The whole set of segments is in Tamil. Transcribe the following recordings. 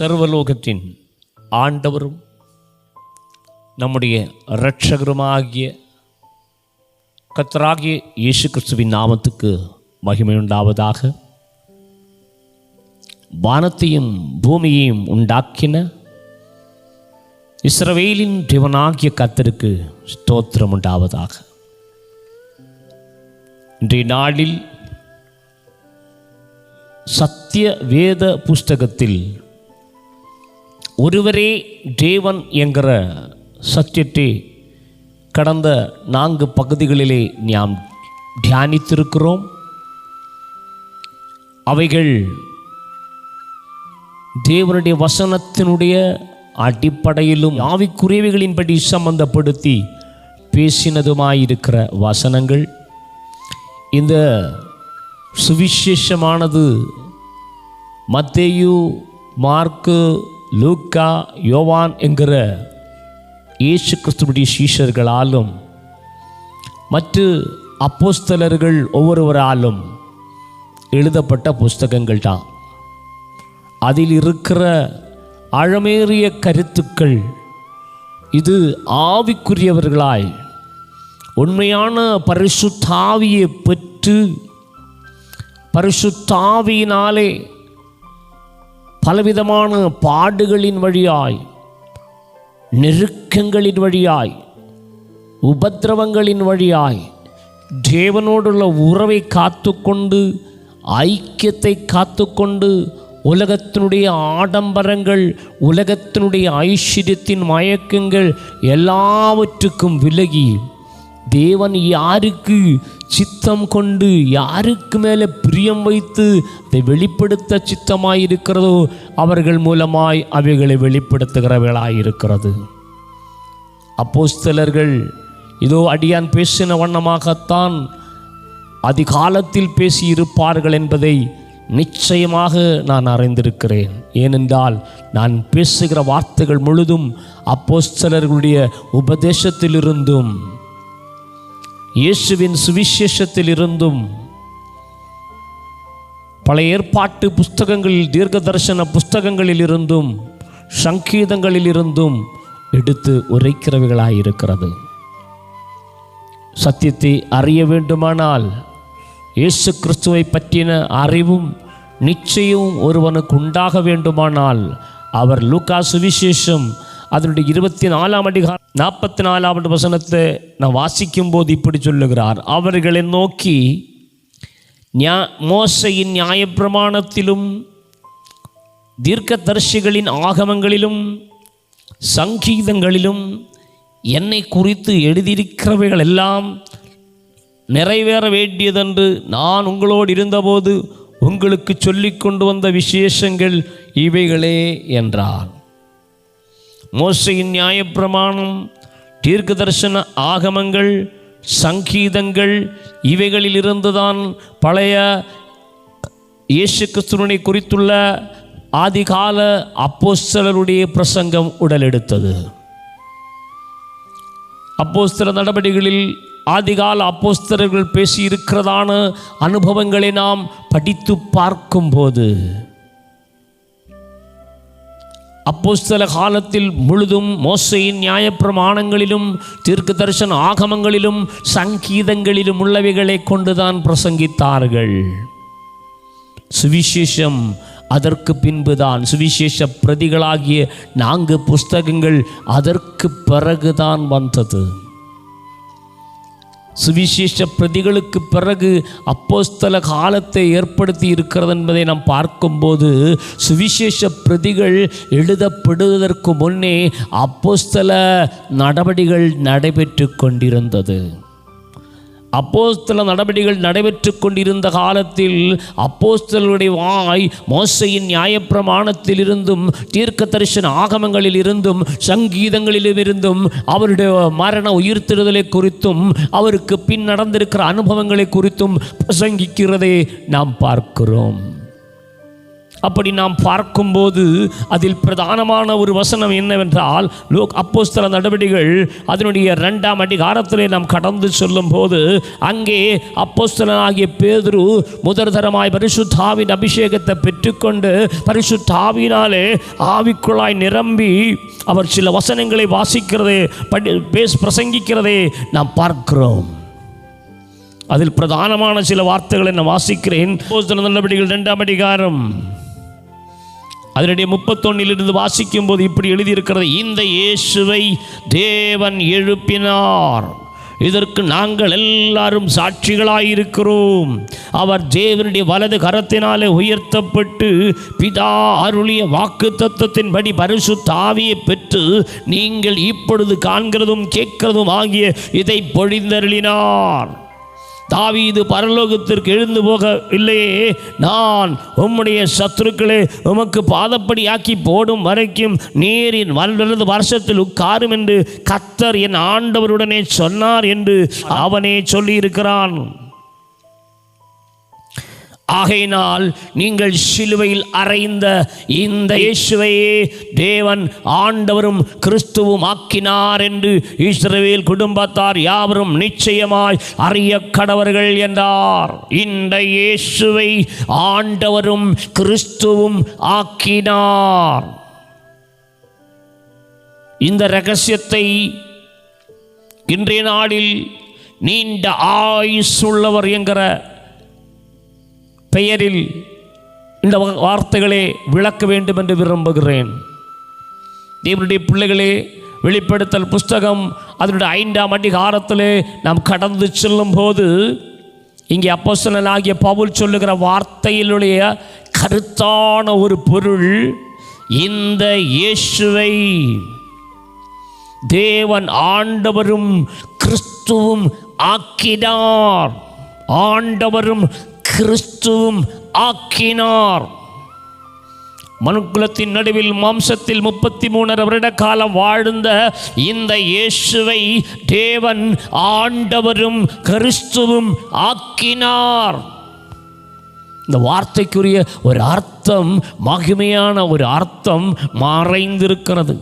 சர்வலோகத்தின் ஆண்டவரும் நம்முடைய இரட்சகருமாகிய கத்தராகிய இயேசு கிறிஸ்துவின் நாமத்துக்கு மகிமையுண்டாவதாக. வானத்தையும் பூமியையும் உண்டாக்கின இஸ்ரவேலின் தேவனாகிய கத்தருக்கு ஸ்தோத்திரம் உண்டாவதாக. இன்றைய நாளில் சத்திய வேத புஸ்தகத்தில் ஒருவரே தேவன் என்கிற சத்தியத்தை கடந்த நான்கு பகுதிகளிலே நாம் தியானித்திருக்கிறோம். அவைகள் தேவனுடைய வசனத்தினுடைய அடிப்படையிலும் ஆவிக்குரியவைகளின்படி சம்பந்தப்படுத்தி பேசினதுமாயிருக்கிற வசனங்கள். இந்த சுவிசேஷமானது மத்தேயு மார்க்கு லூக்கா யோவான் என்கிற இயேசு கிறிஸ்துவுடைய சீஷர்களாலும் மற்ற அப்போஸ்தலர்கள் ஒவ்வொருவராலும் எழுதப்பட்ட புஸ்தகங்கள் தான் அதில் இருக்கிற ஆழமேறிய கருத்துக்கள் இது ஆவிக்குரியவர்களாய் உண்மையான பரிசுத்தாவியை பெற்று பரிசுத்தாவியினாலே பலவிதமான பாடுகளின் வழியாய் நெருக்கங்களின் வழியாய் உபத்திரவங்களின் வழியாய் தேவனோடுள்ள உறவை காத்துக்கொண்டு ஐக்கியத்தை காத்துக்கொண்டு உலகத்தினுடைய ஆடம்பரங்கள் உலகத்தினுடைய ஐஸ்வர்யத்தின் மயக்கங்கள் எல்லாவற்றுக்கும் விலகி தேவன் யாருக்கு சித்தம் கொண்டு யாருக்கு மேலே பிரியம் வைத்து அதை வெளிப்படுத்த சித்தமாயிருக்கிறதோ அவர்கள் மூலமாய் அவைகளை வெளிப்படுத்துகிறவர்களாயிருக்கிறது அப்போஸ்தலர்கள் இதோ அடியான் பேசின வண்ணமாகத்தான் அதிகாலத்தில் பேசியிருப்பார்கள் என்பதை நிச்சயமாக நான் அறிந்திருக்கிறேன். ஏனென்றால் நான் பேசுகிற வார்த்தைகள் முழுதும் அப்போஸ்தலர்களுடைய உபதேசத்திலிருந்தும் இயேசுவின் சுவிசேஷத்தில் இருந்தும் பழைய ஏற்பாட்டு புஸ்தகங்களில் தீர்க்க தரிசன புஸ்தகங்களில் இருந்தும் சங்கீதங்களில் இருந்தும் எடுத்து உரைக்கிறவைகளாயிருக்கிறது சத்தியத்தை அறிய வேண்டுமானால் இயேசு கிறிஸ்துவை பற்றின அறிவும் நிச்சயமும் ஒருவனுக்கு உண்டாக வேண்டுமானால் அவர் லூக்கா சுவிசேஷம் அதனுடைய இருபத்தி நாலாம் அதிகாரம் நாற்பத்தி நாலாவது வசனத்தை நான் வாசிக்கும் போது இப்படி சொல்லுகிறார். அவர்களை நோக்கி ஞா மோசையின் நியாயப்பிரமாணத்திலும் தீர்க்கதரிசிகளின் ஆகமங்களிலும் சங்கீதங்களிலும் என்னை குறித்து எழுதியிருக்கிறவைகள் எல்லாம் நிறைவேற வேண்டியதென்று நான் உங்களோடு இருந்தபோது உங்களுக்கு சொல்லிக் கொண்டு வந்த விசேஷங்கள் இவைகளே என்றார். மோசையின் நியாயப்பிரமாணம் தீர்க்க தரிசன ஆகமங்கள் சங்கீதங்கள் இவைகளில் இருந்துதான் பழைய இயேசு கிறிஸ்துவனை குறித்துள்ள ஆதிகால அப்போஸ்தலருடைய பிரசங்கம் உடலெடுத்தது. அப்போஸ்தல நடவடிக்கைகளில் ஆதிகால அப்போஸ்தலர்கள் பேசியிருக்கிறதான அனுபவங்களை நாம் படித்து பார்க்கும்போது அப்போஸ்தல காலத்தில் முழுதும் மோசையின் நியாயப்பிரமாணங்களிலும் தீர்க்க தரிசன ஆகமங்களிலும் சங்கீதங்களிலும் உள்ளவைகளை கொண்டுதான் பிரசங்கித்தார்கள். சுவிசேஷம் அதற்கு பின்புதான் சுவிசேஷ பிரதிகளாகிய நான்கு புஸ்தகங்கள் அதற்கு பிறகுதான் வந்தது. சுவிசேஷ பிரதிகளுக்கு பிறகு அப்போஸ்தல காலத்தை ஏற்படுத்தி இருக்கிறது என்பதை நாம் பார்க்கும்போது சுவிசேஷ பிரதிகள் எழுதப்படுவதற்கு முன்னே அப்போஸ்தல நடவடிகள் நடைபெற்று கொண்டிருந்தது. அப்போஸ்தல நடவடிக்கைகள் நடைபெற்று கொண்டிருந்த காலத்தில் அப்போஸ்தலருடைய வாய் மோசையின் நியாயப்பிரமாணத்தில் இருந்தும் தீர்க்க தரிசன ஆகமங்களில் இருந்தும் சங்கீதங்களிலும் இருந்தும் அவருடைய மரண உயிர்த்தெழுதலை குறித்தும் அவருக்கு பின் நடந்திருக்கிற அனுபவங்களை குறித்தும் பிரசங்கிக்கிறதை நாம் பார்க்கிறோம். அப்படி நாம் பார்க்கும்போது அதில் பிரதானமான ஒரு வசனம் என்னவென்றால் லோக் அப்போஸ்தல நடவடிக்கைகள் அதனுடைய ரெண்டாம் அதிகாரத்திலே நாம் கடந்து சொல்லும்போது அங்கே அப்போஸ்தலனாகிய பேதுரு முதற்தரமாய் பரிசுத்தாவின் அபிஷேகத்தை பெற்றுக்கொண்டு பரிசுத்தாவினாலே ஆவிக்குழாய் நிரம்பி அவர் சில வசனங்களை வாசிக்கிறதே படி பேஸ் பிரசங்கிக்கிறதே நாம் பார்க்கிறோம். அதில் பிரதானமான சில வார்த்தைகளை நான் வாசிக்கிறேன். அப்போஸ்தலர் நடவடிக்கைகள் ரெண்டாம் அதிகாரம். அதனுடைய முப்பத்தொன்னிலிருந்து வாசிக்கும் போது இப்படி எழுதியிருக்கிறது இந்த இயேசுவை தேவன் எழுப்பினார். இதற்கு நாங்கள் எல்லாரும் சாட்சிகளாயிருக்கிறோம். அவர் தேவனுடைய வலது கரத்தினாலே உயர்த்தப்பட்டு பிதா அருளிய வாக்கு தத்துவத்தின்படி பரிசு தாவியை பெற்று நீங்கள் இப்பொழுது காண்கிறதும் கேட்கிறதும் ஆகிய இதை பொழிந்தருளினார். தாவீது பரலோகத்திற்கு எழுந்து போக இல்லையே நான் உம்முடைய சத்துருக்களை உமக்கு பாதப்படியாக்கி போடும் வரைக்கும் நீரின் வல்லது வருஷத்தில் உட்காரும் என்று கத்தர் என் ஆண்டவருடனே சொன்னார் என்று அவனே சொல்லியிருக்கிறான். ஆகையினால் நீங்கள் சிலுவையில் அறைந்த இந்த இயேசுவையே தேவன் ஆண்டவரும் கிறிஸ்துவும் ஆக்கினார் என்று இஸ்ரவேல் குடும்பத்தார் யாவரும் நிச்சயமாய் அறிய கடவர்கள் என்றார். இந்த இயேசுவை ஆண்டவரும் கிறிஸ்துவும் ஆக்கினார். இந்த ரகசியத்தை இன்றைய நாளில் நீண்ட ஆயுசுள்ளவர் என்கிற பெயரில் இந்த வார்த்தைகளை விளக்க வேண்டும் என்று விரும்புகிறேன். தேவனுடைய பிள்ளைகளே வெளிப்படுத்தல் புஸ்தகம் அதனுடைய ஐந்தாம் அதிகாரத்திலே நாம் கடந்து செல்லும் போது இங்கே ஆகிய பவுல் சொல்லுகிற வார்த்தையினுடைய கருத்தான ஒரு பொருள் இந்த இயேசுவை. தேவன் ஆண்டவரும் கிறிஸ்துவும் ஆக்கினார். ஆண்டவரும் கிறிஸ்துவும் ஆக்கினார். மனுக்குலத்தின் நடுவில் மாம்சத்தில் முப்பத்தி மூணரை வருட காலம் வாழ்ந்த இந்த இயேசுவை தேவன் ஆண்டவரும் கிறிஸ்துவும் ஆக்கினார். இந்த வார்த்தைக்குரிய ஒரு அர்த்தம் மகிமையான ஒரு அர்த்தம் மறைந்திருக்கிறது.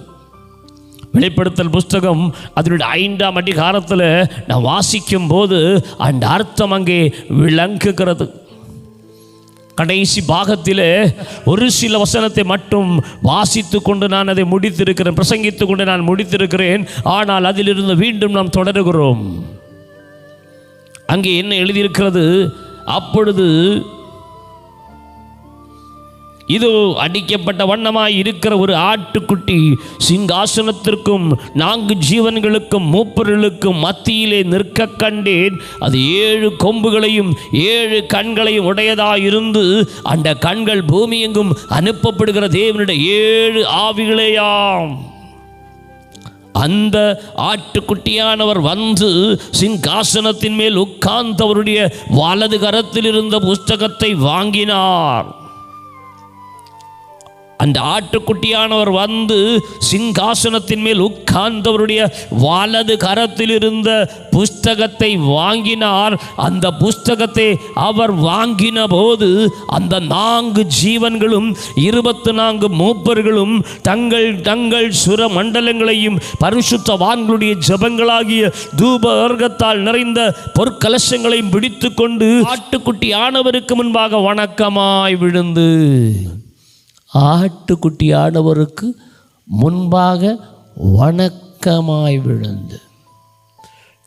வெளிப்படுத்தல் புஸ்தகம் அதனுடைய ஐந்தாம் அதிகாரத்தில் நான் வாசிக்கும் போது அந்த அர்த்தம் அங்கே விளங்குகிறது. கடைசி பாகத்தில் ஒரு சில வசனத்தை மட்டும் வாசித்து கொண்டு நான் அதை முடித்திருக்கிறேன் பிரசங்கித்து கொண்டு நான் முடித்திருக்கிறேன். ஆனால் அதிலிருந்து மீண்டும் நாம் தொடருகிறோம். அங்கே என்ன எழுதியிருக்கிறது? அப்பொழுது இதோ அடிக்கப்பட்ட வண்ணமாய் இருக்கிற ஒரு ஆட்டுக்குட்டி சிங்காசனத்திற்கும் நான்கு ஜீவன்களுக்கும் மூப்பர்களுக்கும் மத்தியிலே நிற்க கண்டேன். அது ஏழு கொம்புகளையும் ஏழு கண்களையும் உடையதாயிருந்து அந்த கண்கள் பூமி எங்கும் அனுப்பப்படுகிற தேவனுடைய ஏழு ஆவிகளேயாம். அந்த ஆட்டுக்குட்டியானவர் வந்து சிங்காசனத்தின் மேல் உட்கார்ந்தவருடைய வலது கரத்தில் இருந்த புஸ்தகத்தை வாங்கினார். அந்த ஆட்டுக்குட்டியானவர் வந்து சிங்காசனத்தின் மேல் உட்கார்ந்தவருடைய வலது கரத்தில் இருந்த புஸ்தகத்தை வாங்கினார். அந்த புஸ்தகத்தை அவர் வாங்கின போது அந்த நான்கு ஜீவன்களும் இருபத்து நான்கு மூப்பர்களும் தங்கள் தங்கள் சுர மண்டலங்களையும் பரிசுத்தவான்களுடைய ஜபங்களாகிய தூப வர்க்கத்தால் நிறைந்த பொற்கலசங்களையும் பிடித்து கொண்டு ஆட்டுக்குட்டி ஆனவருக்கு முன்பாக வணக்கமாய் விழுந்து. ஆட்டுக்குட்டியானவருக்கு முன்பாக வணக்கமாய் விழுந்து.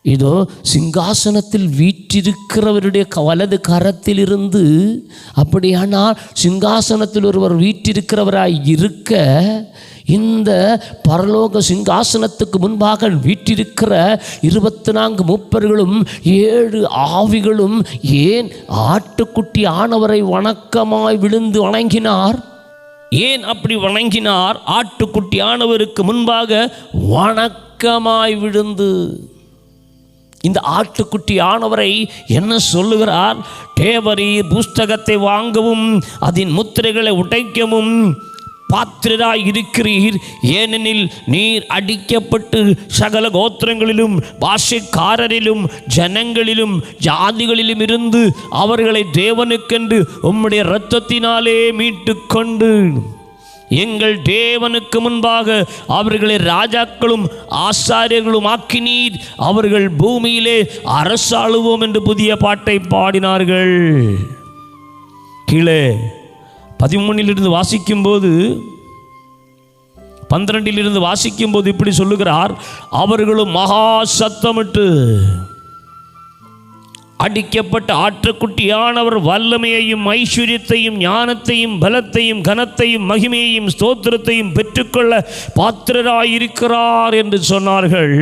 இதோ சிங்காசனத்தில் வீற்றிருக்கிறவருடைய க- வலது கரத்திலிருந்து அப்படியானால் சிங்காசனத்தில் ஒருவர் வீற்றிருக்கிறவராய் இருக்க இந்த பரலோக சிங்காசனத்துக்கு முன்பாக வீற்றிருக்கிற இருபத்தி நான்கு மூப்பர்களும் ஏழு ஆவிகளும் ஏன் ஆட்டுக்குட்டி ஆனவரை வணக்கமாய் விழுந்து வணங்கினார்? ஏன் அப்படி வணங்கினார்? ஆட்டுக்குட்டி ஆனவருக்கு முன்பாக வணக்கமாய் விழுந்து. இந்த ஆட்டுக்குட்டி ஆனவரை என்ன சொல்லுகிறார்? டேவரி புஸ்தகத்தை வாங்கவும் அதன் முத்திரைகளை உடைக்கவும் பாத்திரராய் இருக்கிறீர். ஏனெனில் நீர் அடிக்கப்பட்டு சகல கோத்திரங்களிலும் பாஷைக்காரரிலும் ஜனங்களிலும் ஜாதிகளிலும் இருந்து அவர்களை தேவனுக்கென்று உம்முடைய இரத்தத்தினாலே மீட்டு கொண்டு எங்கள் தேவனுக்கு முன்பாக அவர்களை ராஜாக்களும் ஆசாரியர்களும் ஆக்கினீர். அவர்கள் பூமியிலே அரசாளுவோம் என்று புதிய பாட்டை பாடினார்கள். கீழே பதிமூணிலிருந்து வாசிக்கும்போது பன்னிரெண்டிலிருந்து வாசிக்கும்போது இப்படி சொல்லுகிறார் அவர்களும் மகா சத்தமிட்டு அடிக்கப்பட்ட ஆற்றுக்குட்டியானவர் வல்லமையையும் ஐஸ்வர்யத்தையும் ஞானத்தையும் பலத்தையும் கனத்தையும் மகிமையையும் ஸ்தோத்திரத்தையும் பெற்றுக்கொள்ள பாத்திரராயிருக்கிறார் என்று சொன்னார்கள்.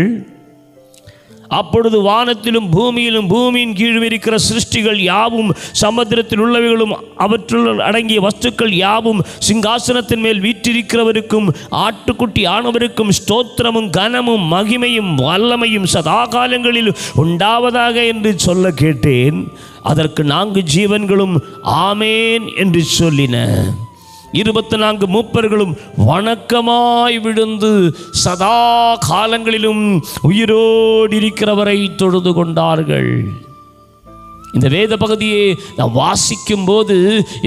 அப்பொழுது வானத்திலும் பூமியிலும் பூமியின் கீழும் இருக்கிற சிருஷ்டிகள் யாவும் சமுத்திரத்தில் உள்ளவைகளும் அவற்றுள் அடங்கிய வஸ்துக்கள் யாவும் சிங்காசனத்தின் மேல் வீற்றிருக்கிறவருக்கும் ஆட்டுக்குட்டி ஆனவருக்கும் ஸ்தோத்திரமும் கனமும் மகிமையும் வல்லமையும் சதா காலங்களில் உண்டாவதாக என்று சொல்ல கேட்டேன். அதற்கு நான்கு ஜீவன்களும் ஆமேன் என்று சொல்லின. இருபத்தி நான்கு மூப்பர்களும் வணக்கமாய் விழுந்து சதா காலங்களிலும் உயிரோடு இருக்கிறவரை தொழுது கொண்டார்கள். இந்த வேத பகுதியை நாம் வாசிக்கும் போது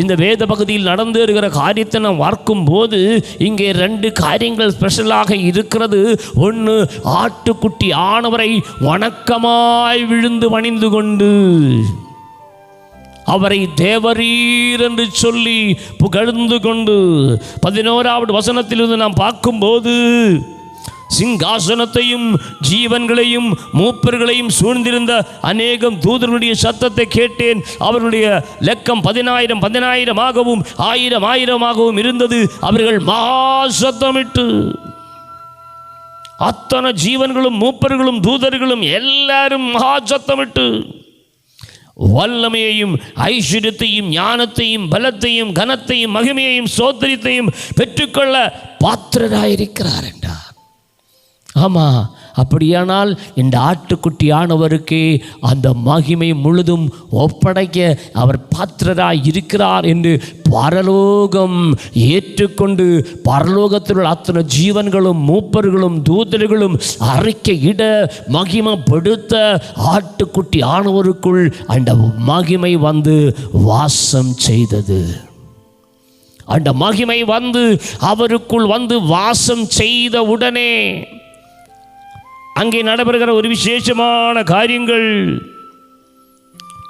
இந்த வேத பகுதியில் நடந்து இருக்கிற காரியத்தை நாம் பார்க்கும்போது இங்கே ரெண்டு காரியங்கள் ஸ்பெஷலாக இருக்கிறது. ஒன்று ஆட்டுக்குட்டி ஆனவரை வணக்கமாய் விழுந்து பணிந்து கொண்டு அவரை தேவரீர் என்று சொல்லி புகழ்ந்து கொண்டு பதினோராவது வசனத்திலிருந்து நாம் பார்க்கும்போது சிங்காசனத்தையும் ஜீவன்களையும் மூப்பர்களையும் சூழ்ந்திருந்த அநேகம் தூதர்களுடைய சத்தத்தை கேட்டேன். அவர்களுடைய லெக்கம் பதினாயிரம் பதினாயிரமாகவும் ஆயிரம் ஆயிரமாகவும் இருந்தது. அவர்கள் மகா சத்தமிட்டு அத்தனை ஜீவன்களும் மூப்பர்களும் தூதர்களும் எல்லாரும் மகா சத்தமிட்டு வல்லமையையும் ஐஸ்வர்யத்தையும் ஞானத்தையும் பலத்தையும் கனத்தையும் மகிமையையும் சோதரியத்தையும் பெற்றுக்கொள்ள பாத்திரராயிருக்கிறார் என்றார். ஆமாம் அப்படியானால் இந்த ஆட்டுக்குட்டியானவருக்கே அந்த மகிமை முழுதும் ஒப்படைக்க அவர் பாத்திரராய் இருக்கிறார் என்று பரலோகம் ஏற்றுக்கொண்டு பரலோகத்தில் உள்ள அத்தனை ஜீவன்களும் மூப்பர்களும் தூதர்களும் அறிக்கையிட மகிமைப்படுத்த ஆட்டுக்குட்டி ஆனவருக்குள் அந்த மகிமை வந்து வாசம் செய்தது. அந்த மகிமை வந்து அவருக்குள் வந்து வாசம் செய்த உடனே அங்கே நடைபெறுகிற ஒரு விசேஷமான காரியங்கள்.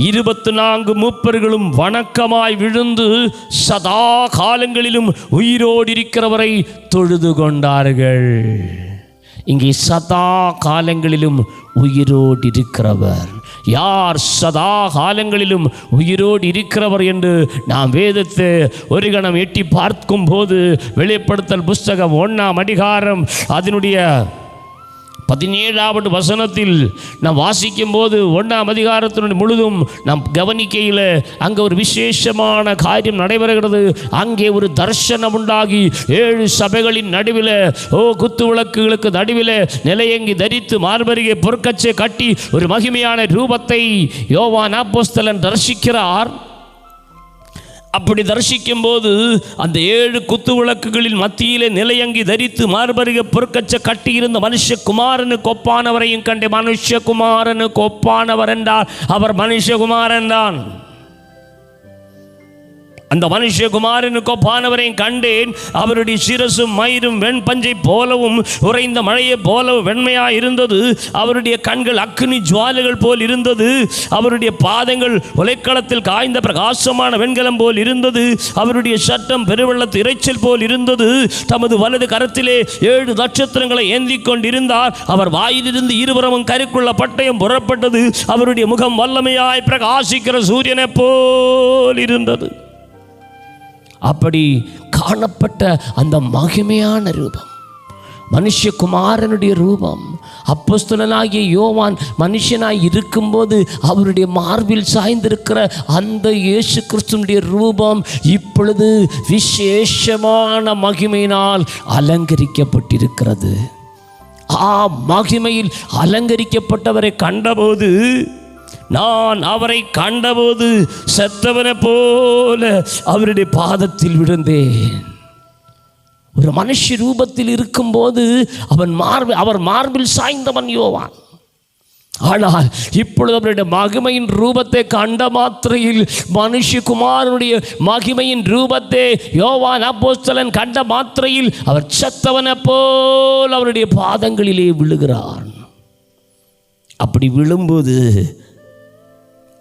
இருபத்து நான்கு மூப்பர்களும் வணக்கமாய் விழுந்து சதா காலங்களிலும் உயிரோடு இருக்கிறவரை தொழுது கொண்டார்கள். இங்கே சதா காலங்களிலும் உயிரோடு இருக்கிறவர். யார் சதா காலங்களிலும் உயிரோடு இருக்கிறவர் என்று நாம் வேதத்தை ஒரு கணம் எட்டி பார்க்கும்போது வெளிப்படுத்தல் புஸ்தகம் ஒன்றாம் அதிகாரம் அதனுடைய பதினேழாவது வசனத்தில் நாம் வாசிக்கும் போது ஒன்றாம் அதிகாரத்தினுடைய முழுதும் நாம் கவனிக்கையில் அங்கே ஒரு விசேஷமான காரியம் நடைபெறுகிறது. அங்கே ஒரு தர்சனம் உண்டாகி ஏழு சபைகளின் நடுவில் ஓ குத்து விளக்குகளுக்கு நடுவில் நிலையங்கி தரித்து மார்பருகே பொற்கச்சை கட்டி ஒரு மகிமையான ரூபத்தை யோவான் அப்போஸ்தலன் தரிசிக்கிறார். அப்படி தரிசிக்கும் போது அந்த ஏழு குத்து விளக்குகளில் மத்தியிலே நிலையங்கி தரித்து மார்பருக பொற்கச்ச கட்டியிருந்த மனுஷகுமாரனுக்கு ஒப்பானவரையும் கண்டு மனுஷகுமாரனுக்கு ஒப்பானவர் என்றார் அவர் மனுஷகுமாரன் தான். அந்த மனுஷகுமாரனுக்கு ஒப்பானவரையும் கண்டேன். அவருடைய சிரசும் மயிரும் வெண்பஞ்சை போலவும் உறைந்த மழையைப் போலவும் வெண்மையாக இருந்தது. அவருடைய கண்கள் அக்னி ஜுவாலைகள் போல் இருந்தது. அவருடைய பாதங்கள் உலைக்களத்தில் காய்ந்த பிரகாசமான வெண்கலம் போல் இருந்தது. அவருடைய சட்டம் பெருவெள்ளத்து இறைச்சல் போல் இருந்தது. தமது வலது கரத்திலே ஏழு நட்சத்திரங்களை ஏந்தி கொண்டிருந்தார். அவர் வாயிலிருந்து இருபுறமும் கருக்குள்ள பட்டயம் புறப்பட்டது. அவருடைய முகம் வல்லமையாய் பிரகாசிக்கிற சூரியனைப் போல் இருந்தது. அப்படி காணப்பட்ட அந்த மகிமையான ரூபம். மனுஷகுமாரனுடைய ரூபம். அப்போஸ்தலனாகிய யோவான் மனுஷனாய் இருக்கும்போது அவருடைய மார்பில் சாய்ந்திருக்கிற அந்த இயேசு கிறிஸ்துனுடைய ரூபம் இப்பொழுது விசேஷமான மகிமையினால் அலங்கரிக்கப்பட்டிருக்கிறது. ஆ மகிமையில் அலங்கரிக்கப்பட்டவரை கண்டபோது நான் அவரை கண்டபோது செத்தவனை போல அவருடைய பாதத்தில் விழுந்தேன். ஒரு மனுஷ ரூபத்தில் இருக்கும்போது அவன் மார்பு அவர் மார்பில் சாய்ந்தவன் யோவான். ஆனால் இப்பொழுது அவருடைய மகிமையின் ரூபத்தை கண்ட மாத்திரையில் மனுஷகுமாரனுடைய மகிமையின் ரூபத்தை யோவான் அப்போஸ்தலன் கண்ட மாத்திரையில் அவர் செத்தவனை போல் அவருடைய பாதங்களிலே விழுகிறான். அப்படி விழும்போது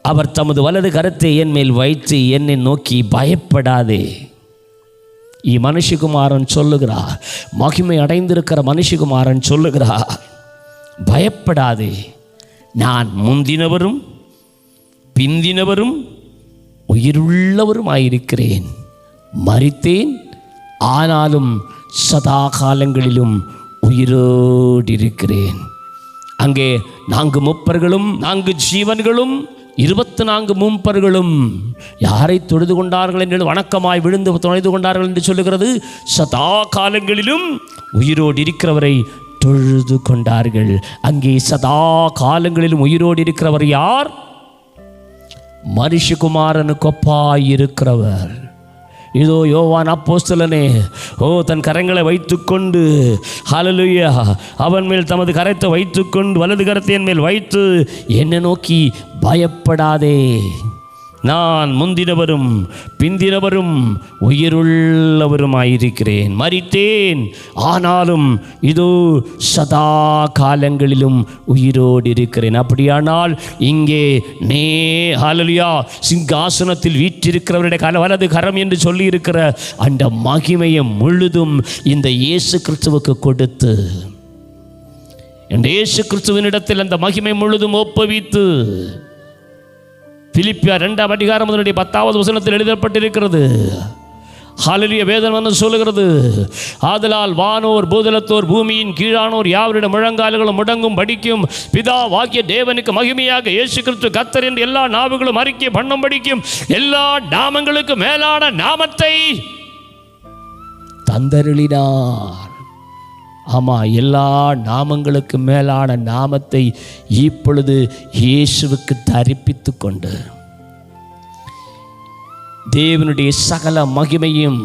அவர் தமது வலது கரத்தை என் மேல் வைத்து என்னை நோக்கி பயப்படாதே. இ மனுஷகுமாரன் சொல்லுகிறார் மகிமை அடைந்திருக்கிற மனுஷகுமாரன் சொல்லுகிறார் பயப்படாதே. நான் முந்தினவரும் பிந்தினவரும் உயிருள்ளவரும் ஆயிருக்கிறேன் மறித்தேன் ஆனாலும் சதா காலங்களிலும் உயிரோடு இருக்கிறேன் அங்கே நான்கு முப்பர்களும் நான்கு ஜீவன்களும் இருபத்தி நான்கு மூப்பர்களும் யாரை தொழுது கொண்டார்கள் என்று வணக்கமாய் விழுந்து தொழுது கொண்டார்கள் என்று சொல்லுகிறது? சதா காலங்களிலும் உயிரோடு இருக்கிறவரை தொழுது கொண்டார்கள். அங்கே சதா காலங்களிலும் உயிரோடு இருக்கிறவர் யார்? மனுஷகுமாரனுக்கு ஒப்பாய் இருக்கிறவர் இதோ யோவான் அப்போஸ்தலனே ஓ தன் கரங்களை வைத்துக்கொண்டு ஹalleluya அவன் மேல் தமது கரத்தை வைத்துக்கொண்டு வலது கரத்தை என் மேல் வைத்து என்னை நோக்கி பயப்படாதே. நான் முந்தினவரும் பிந்தினவரும் உயிருள்ளவருமாயிருக்கிறேன். மறித்தேன். ஆனாலும் இதோ சதா காலங்களிலும் உயிரோடு இருக்கிறேன் அப்படியானால் இங்கே நே ஹாலலியா சிங்காசனத்தில் வீற்றிருக்கிறவருடைய கல வலது கரம் என்று சொல்லியிருக்கிற அந்த மகிமையை முழுதும் இந்த இயேசு கிறிஸ்துவுக்கு கொடுத்து என் இயேசு கிறிஸ்துவனிடத்தில் அந்த மகிமை முழுதும் ஒப்புவித்து பிலிப்பியா ரெண்டாம் அதிகாரம் அதனுடைய பத்தாவது வசனத்தில் எழுதப்பட்டிருக்கிறது. ஹalleluya வேதம் வந்து சொல்லுகிறது. ஆதலால் வானோர் பூதலத்தோர் பூமியின் கீழானோர் யாவரிடம் முழங்கால்களும் முடங்கும் படிக்கும் பிதா வாக்கிய தேவனுக்கு மகிமையாக இயேசு கிறிஸ்து கத்தர் என்று எல்லா நாவுகளும் அறிக்கை பண்ணும் படிக்கும் எல்லா நாமங்களுக்கு மேலான நாமத்தை தந்தருளினார். ஆமாம் எல்லா நாமங்களுக்கு மேலான நாமத்தை இப்பொழுது இயேசுவுக்கு தரிப்பித்து கொண்டு. தேவனுடைய சகல மகிமையும்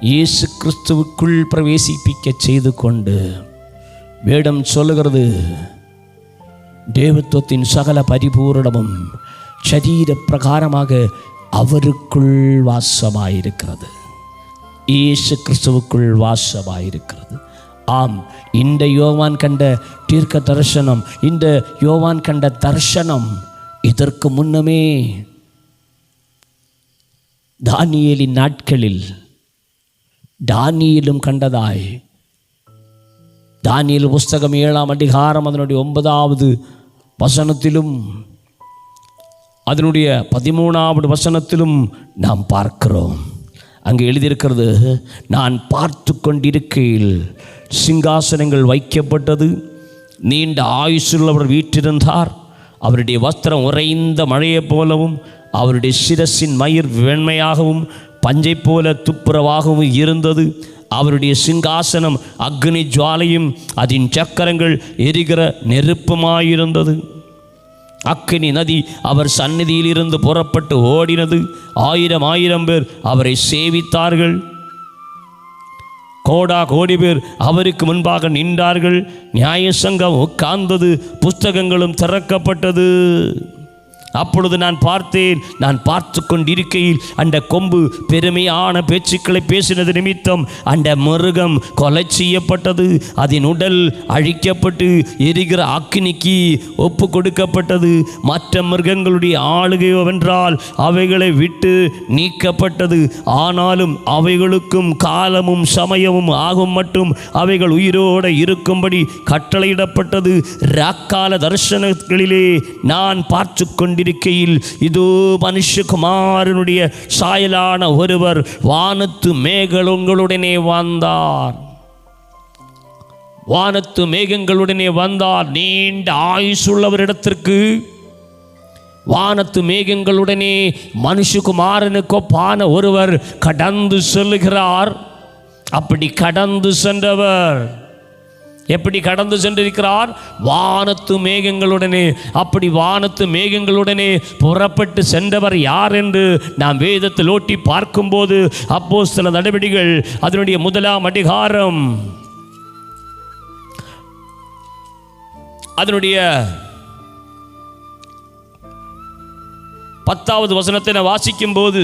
இயேசு கிறிஸ்துவுக்குள் பிரவேசிப்பிக்க செய்து கொண்டு வேடம் சொல்லுகிறது. தேவத்துவத்தின் சகல பரிபூரணமும் சரீர பிரகாரமாக அவருக்குள் வாசமாயிருக்கிறது. இயேசு கிறிஸ்துவுக்குள் வாசமாயிருக்கிறது. ஆம் இந்த யோவான் கண்ட தீர்க்க தரிசனம் இந்த யோவான் கண்ட தரிசனம் இதற்கு முன்னமே தானியலின் நாட்களில் தானியலும் கண்டதாய் தானியல் புஸ்தகம் ஏழாம் அதிகாரம் அதனுடைய ஒன்பதாவது வசனத்திலும் அதனுடைய பதிமூணாவது வசனத்திலும் நாம் பார்க்கிறோம். அங்கே எழுதியிருக்கிறது நான் பார்த்து கொண்டிருக்கையில் சிங்காசனங்கள் வைக்கப்பட்டது. நீண்ட ஆயுசுள்ளவர் வீற்றிருந்தார். அவருடைய வஸ்திரம் உறைந்த மழையைப் போலவும் அவருடைய சிரசின் மயிர் வெண்மையாகவும் பஞ்சை போல துப்புரவாகவும் இருந்தது. அவருடைய சிங்காசனம் அக்னி ஜுவாலையும் அதன் சக்கரங்கள் எரிகிற நெருப்புமாயிருந்தது. அக்கினி நதி அவர் சந்நிதியிலிருந்து புறப்பட்டு ஓடினது. ஆயிரம் ஆயிரம் பேர் அவரை சேவித்தார்கள். கோடா கோடி பேர் அவருக்கு முன்பாக நின்றார்கள். நியாயசங்கம் உட்கார்ந்தது புஸ்தகங்களும் திறக்கப்பட்டது. அப்பொழுது நான் பார்த்தேன் நான் பார்த்து கொண்டிருக்கையில் அந்த கொம்பு பெருமையான பேச்சுக்களை பேசினது நிமித்தம் அந்த மிருகம் கொலை செய்யப்பட்டது அதன் உடல் அழிக்கப்பட்டு எரிகிற அக்கினிக்கு ஒப்பு கொடுக்கப்பட்டது. மற்ற மிருகங்களுடைய ஆளுகையோ வென்றால் அவைகளை விட்டு நீக்கப்பட்டது. ஆனாலும் அவைகளுக்கும் காலமும் சமயமும் ஆகும் மட்டும் அவைகள் உயிரோடு இருக்கும்படி கட்டளையிடப்பட்டது. ராக்கால தரிசனங்களிலே நான் பார்த்து கொண்டு கொண்டிருக்கையில் இதோ மனுஷகுமாரனுடைய சாயலான ஒருவர் வானத்து மேகங்களுடனே வந்தார். வானத்து மேகங்களுடனே வந்தார். நீண்ட ஆயுசுள்ளவரிடத்திற்கு வானத்து மேகங்களுடனே மனுஷகுமாரனுக்கொப்பான ஒருவர் கடந்து செல்லுகிறார். அப்படி கடந்து சென்றவர் எப்படி கடந்து சென்றிருக்கிறார்? வானத்து மேகங்களுடனே. அப்படி வானத்து மேகங்களுடனே புறப்பட்டு சென்றவர் யார் என்று நாம் வேதத்தில் ஓட்டி பார்க்கும்போது அப்போ சில நடவடிக்கைகள் அதனுடைய முதலாம் அதிகாரம். அதனுடைய பத்தாவது வசனத்தை நான் வாசிக்கும்போது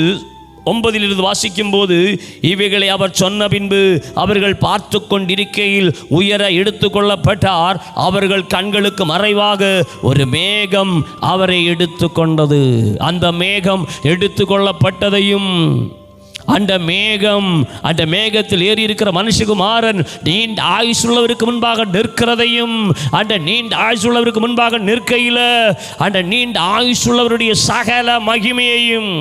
ஒன்பதிலிருந்து வாசிக்கும்போது இவைகளை அவர் சொன்ன பின்பு அவர்கள் பார்த்து கொண்டிருக்கையில் உயர எடுத்துக்கொள்ளப்பட்டார். அவர்கள் கண்களுக்கு மறைவாக ஒரு மேகம் அவரை எடுத்துக்கொண்டது. அந்த மேகம் எடுத்துக்கொள்ளப்பட்டதையும் அந்த மேகம் அந்த மேகத்தில் ஏறி இருக்கிற மனுஷகுமாரன் நீண்ட ஆயுசுள்ளவருக்கு முன்பாக நிற்கிறதையும் அந்த நீண்ட ஆயுசுள்ளவருக்கு முன்பாக நிற்கையில் அந்த நீண்ட ஆயுசுள்ளவருடைய சகல மகிமையையும்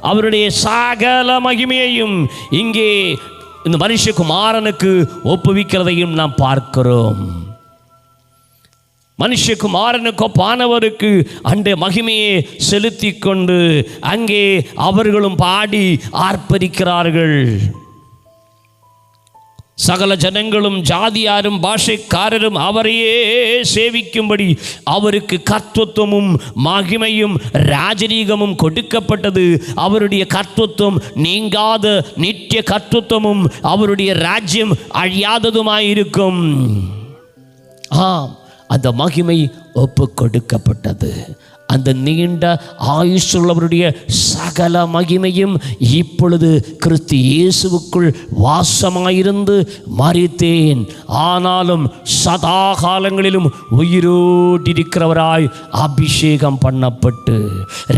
அவருடைய சகல மகிமையையும் இங்கே இந்த மனுஷகுமாரனுக்கு ஒப்புவிக்கிறதையும் நாம் பார்க்கிறோம். மனுஷகுமாரனுக்கு பானவருக்கு அந்த மகிமையை செலுத்தி கொண்டு அங்கே அவர்களும் பாடி ஆர்ப்பரிக்கிறார்கள். சகல ஜனங்களும் ஜாதியாரும் பாஷைக்காரரும் அவரையே சேவிக்கும்படி அவருக்கு கர்த்தத்துவமும் மகிமையும் ராஜரீகமும் கொடுக்கப்பட்டது. அவருடைய கர்த்தத்துவம் நீங்காத நித்திய கர்த்தத்துவமும் அவருடைய ராஜ்யம் அழியாததுமாயிருக்கும். ஆம் அந்த மகிமை ஒப்பு கொடுக்கப்பட்டது அந்த நீண்ட ஆயுசுள்ளவருடைய சகல மகிமையும் இப்பொழுது கிறிஸ்து இயேசுவுக்குள் வாசமாயிருந்து மறித்தேன். ஆனாலும் சதா காலங்களிலும் உயிரோடிருக்கிறவராய் அபிஷேகம் பண்ணப்பட்டு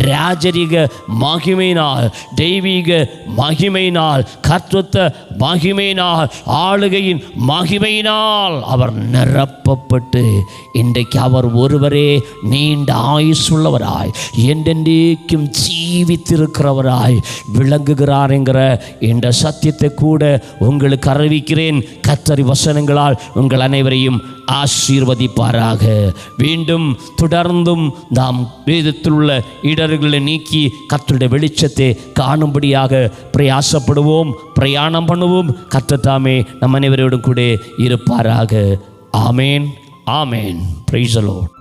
ராஜரிக மகிமையினால் தெய்வீக மகிமையினால் கர்த்தத்த மகிமையினால் ஆளுகையின் மகிமையினால் அவர் நிரப்பப்பட்டு இன்றைக்கு அவர் ஒருவரே நீண்ட ஆயுசுள்ள ஆயுசுள்ளவராய் என்றென்றைக்கும் ஜீவித்திருக்கிறவராய் விளங்குகிறார் என்கிற என்ற சத்தியத்தை கூட உங்களுக்கு அறிவிக்கிறேன். கத்தரி வசனங்களால் உங்கள் அனைவரையும் ஆசீர்வதிப்பாராக. மீண்டும் தொடர்ந்தும் நாம் வேதத்தில் உள்ள இடர்களை நீக்கி கத்தருடைய வெளிச்சத்தை காணும்படியாக பிரயாசப்படுவோம் பிரயாணம் பண்ணுவோம். கத்தத்தாமே நம் அனைவரோடும் கூட இருப்பாராக. ஆமேன் ஆமேன். பிரைசலோட்